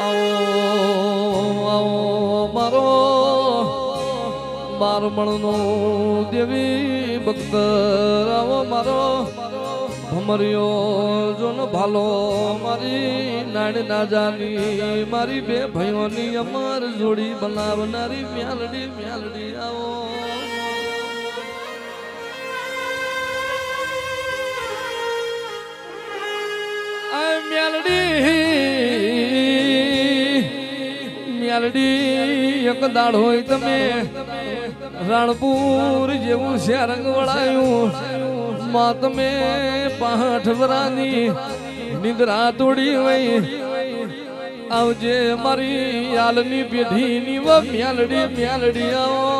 આવો આવો મારો બારમણનો દેવી ભક્ત આવો મારો ભમરિયો જોન ભાલો મારી નાણ ના જાની, મારી બે ભાઈઓની અમર જોડી બનાવનારી મ્યાલડી મ્યાલડી, આવો. મ્યાલડી એક દાળ હોય તમે, રાણપુર જેવું શેરંગ વળાયું. માં તમે પાઠ વરાની નિદ્રા તોડી હોય આવજે મારી યાલની પેઢીની વ મ્યાલડી મ્યાલડી આવો.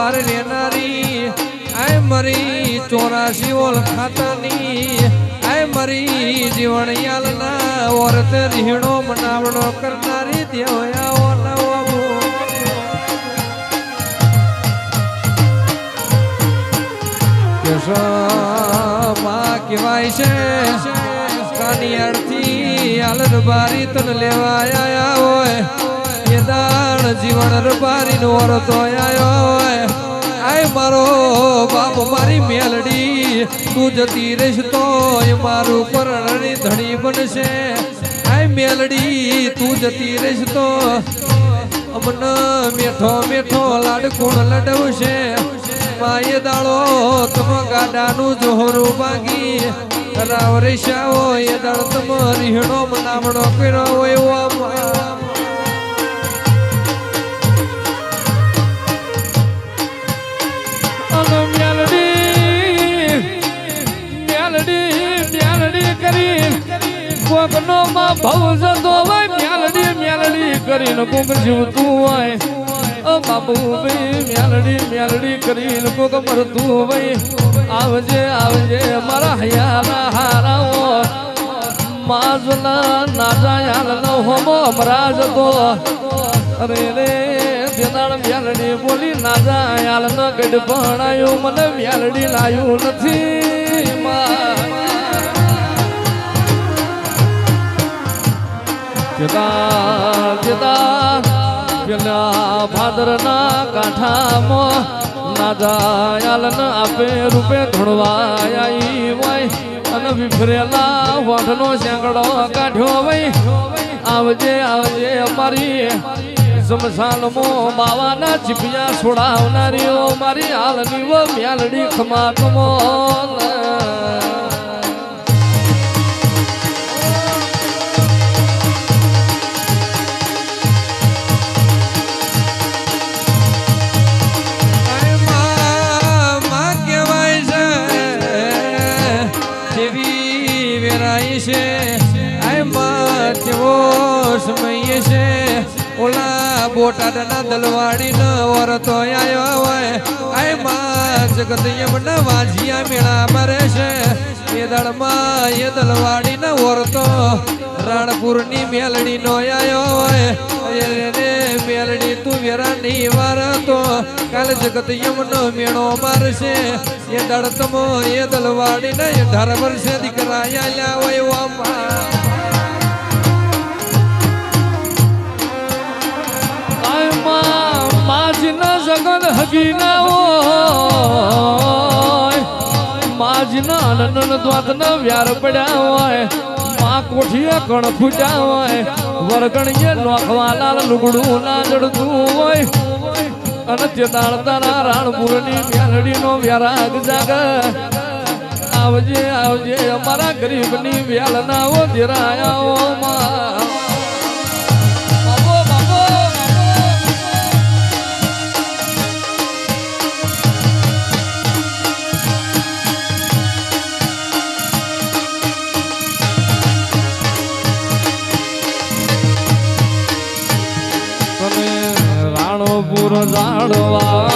ખબર રહેનારી આય મરી ચોરાશી ઓલ ખાતાની, આય મરી જીવણિયાલના યાલના ઓરત રીહણો મનાવણો કરનારી દેવયાઓ નવો માં કહેવાય છે, કાનિયાળથી આલર બારી તન લેવા આયા હોય. દાણ જીવન રબારી નો વરતો આયો આય મારો બાપ મારી મેલડી, તું જતી રહીશ તો મારું પરણની ધણી બનશે. આય મેલડી, તું જતી રહીશ તો અમન મેઠો મેઠો લાડકુણ લડવશે. માય દાળો તમ ગાડાનું જોહરું ભાગી. રાવ રેશાઓ એ દાળ તમ રીહણો મનામણો કર્યો એવો કરી કોકનો માં ભવ જતો હોય, મ્યાલડી મ્યાલડી કરીને કોક જીવતું હોય. ઓ બાપુ ભાઈ મ્યાલડી મ્યાલડી કરીને કોક મરતું હોય. આવજે આવજે મારા હયાલા હારાઓ. માજના નાજાયાલનો યાલ નો હોમો મરા તો અરે રે દેનાળ મ્યાલડી બોલી નાજા યાલ ન ગઢ ભણાયું, મને મ્યાલડી લાયું નથી. માં. જતા જતા પેલા ભાદરના કાંઠામાં ના જાયાલ આપે રૂપે ધોળવા આવી હોય, અને વિફરેલા હોઠનો સેંકડો કાઢ્યો ભાઈ આવજે આવજે અમારી સમસાનમાં બાવાના ચીપિયા છોડાવનારીઓ, મારી હાલની વો મ્યાલડી ખમા દલવાડી ન વરતો આયો હોય. આયમાં જગત યમના વાજિયા મેળા મરે છે. એ દળમાં એ દલવાડી ન વરતો રાણપુરની મેલડી નો આયો હોય. રે મેલડી તું વેરાની વારતો કાલ જગત યમનો મેળો મારશે. એ દળતમો એ દલવાડી ને અઢાર વર્ષે દીકરા આલ્યા હોય વામા આયમાં માજના જગન હગીના હોય. માજના અનન દ્વાતના વ્યાર પડ્યા હોય. માં કોઠીએ કણ ફૂટ્યા હોય. વરગણીએ નોખવા લાલ લુગડું ના જડતું હોય. અને તે દાળ તારા રાણપુરની મ્યાલડીનો વ્યારાગ જાગ. આવજે આવજે, અમારા ગરીબની વ્યાલના ઓ જાણવા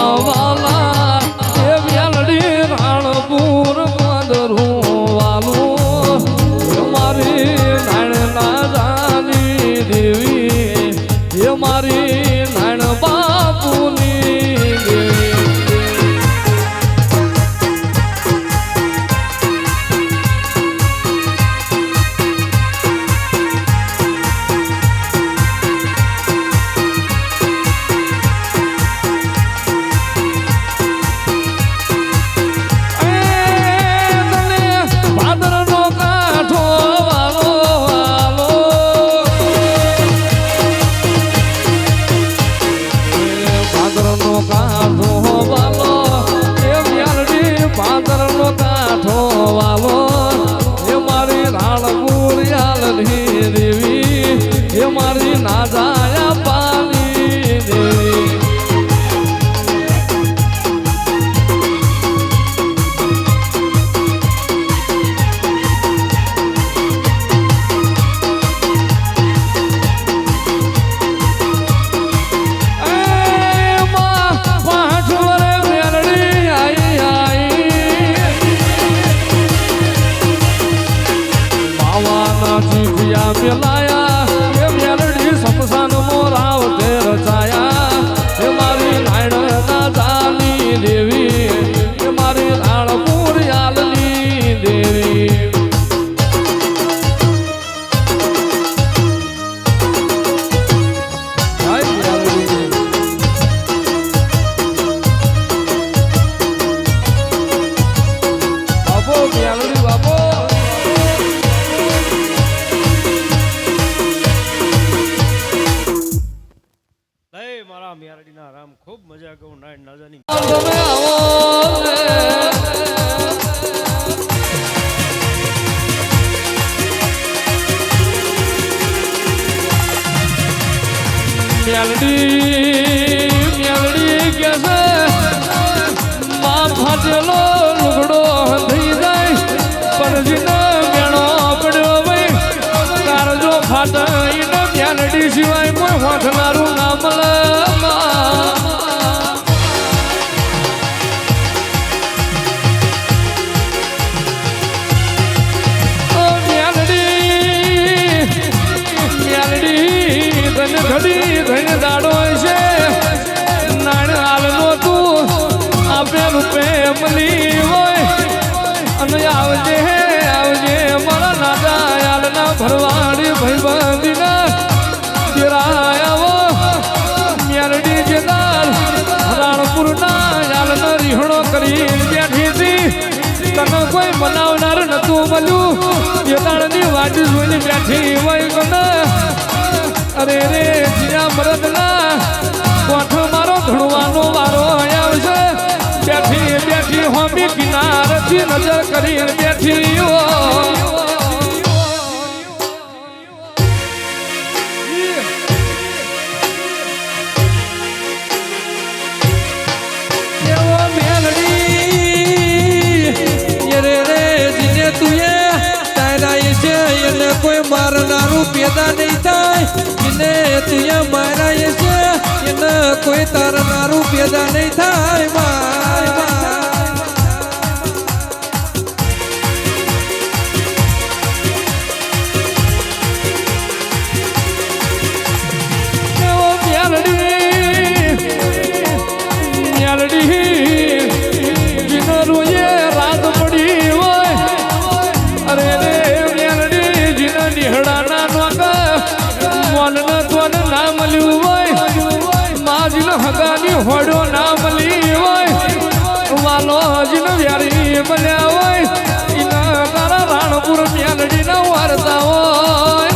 રાધા પાણી દેવી meu lado. મેલડી મેલડી કે છે? મા ભજલો વેતાણની વાટ જોઈને બેઠી હોય ને અરે જીયા મરદના કોઠો મારો ધણવાનો વારો આવશે. બેઠી બેઠી હોમી કિનારથી નજર કરીને બેઠી પેદા નહીં થાય. જેને ત્યાં મારાય છે. એને કોઈ તારનારું પેદા નહીં થાય. માય. કરતા હોય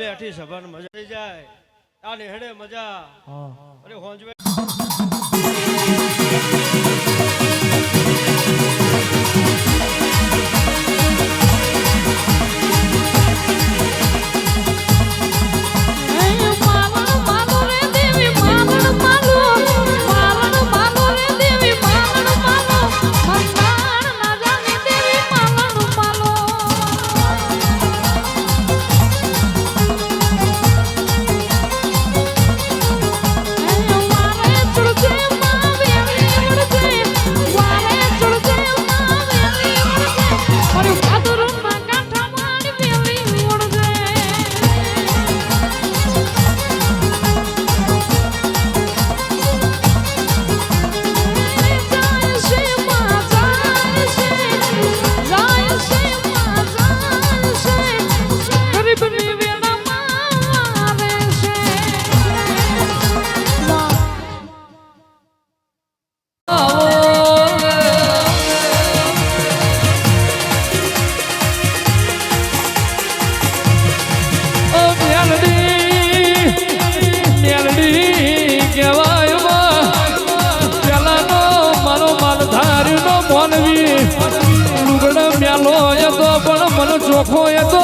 બેઠી સભા મજા જાય. આ હેડે મજા. અરે હોંજવે ચોખ્ખો એ તો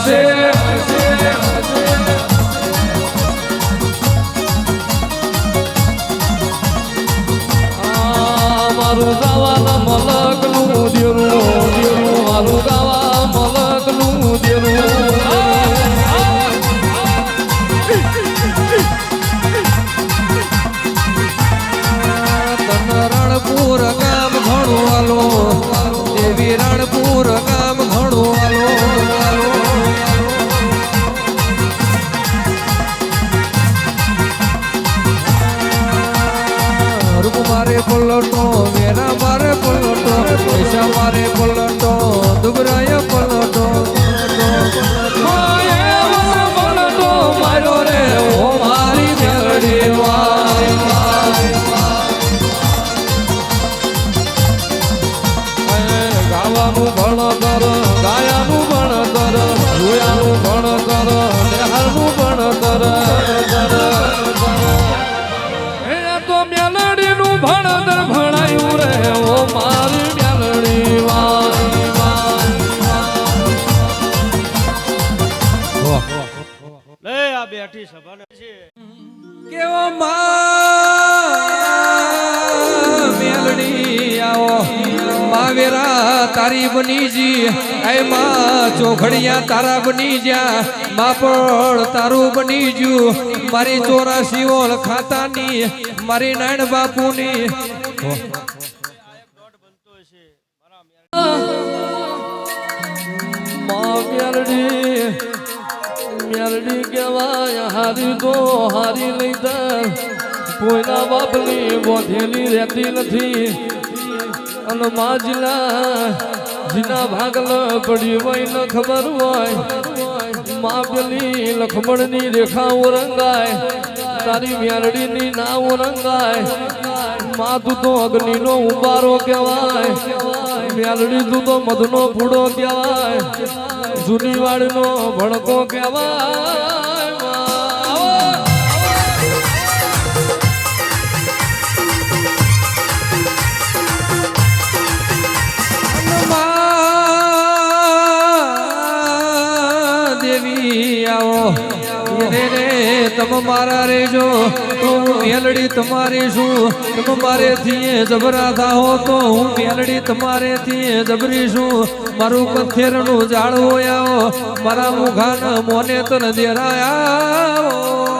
আসে બેઠી સભાને કેવો આવો. માવેરા તારી બની જી એ ચોખડિયા તારા બની જ્યા માં તારું બની જ્યું મારી ચોરાસી ઓળ ખાતાની, મારી નાયણ બાપુની. કહેવાય, હારી તો હારી દર કોઈના બાપની બોધેલી રહેતી નથી. અને માજલા જીના ભાગલ પડી હોય ન ખબર હોય. માં લખમણની રેખા ઓરંગાય, તારી મેલડીની ના ઓરંગાય. મા તું તો અગ્નિનો ઉંબારો કહેવાય મેલડી તું તો મધનો ફૂડો કહેવાય. જૂની વાડીનો ભડકો કહેવાય. રે રે તમ મારા રેજો તું મેલડી તમારી શું? તમ મારે થી જબરા થાઓ તો હું મેલડી તમારે થી જબરી છું મારું કથેરનું જાળવો આવો, મારા મુખાના મોને તન દેરાયા